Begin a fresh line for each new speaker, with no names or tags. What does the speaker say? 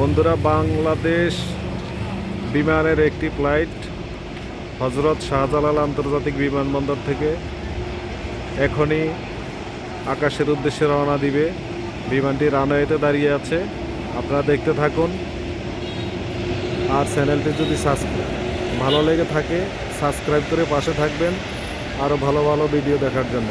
বন্ধুরা, বাংলাদেশ বিমানের একটি ফ্লাইট হজরত শাহজালাল আন্তর্জাতিক বিমানবন্দর থেকে এখনই আকাশের উদ্দেশ্যে রওনা দিবে। বিমানটি রানওয়েতে দাঁড়িয়ে আছে। আপনারা দেখতে থাকুন। আর চ্যানেলটি যদি সাবস্ক্রাইব ভালো লেগে থাকে, সাবস্ক্রাইব করে পাশে থাকবেন। আরও ভালো ভালো ভিডিও দেখার জন্য।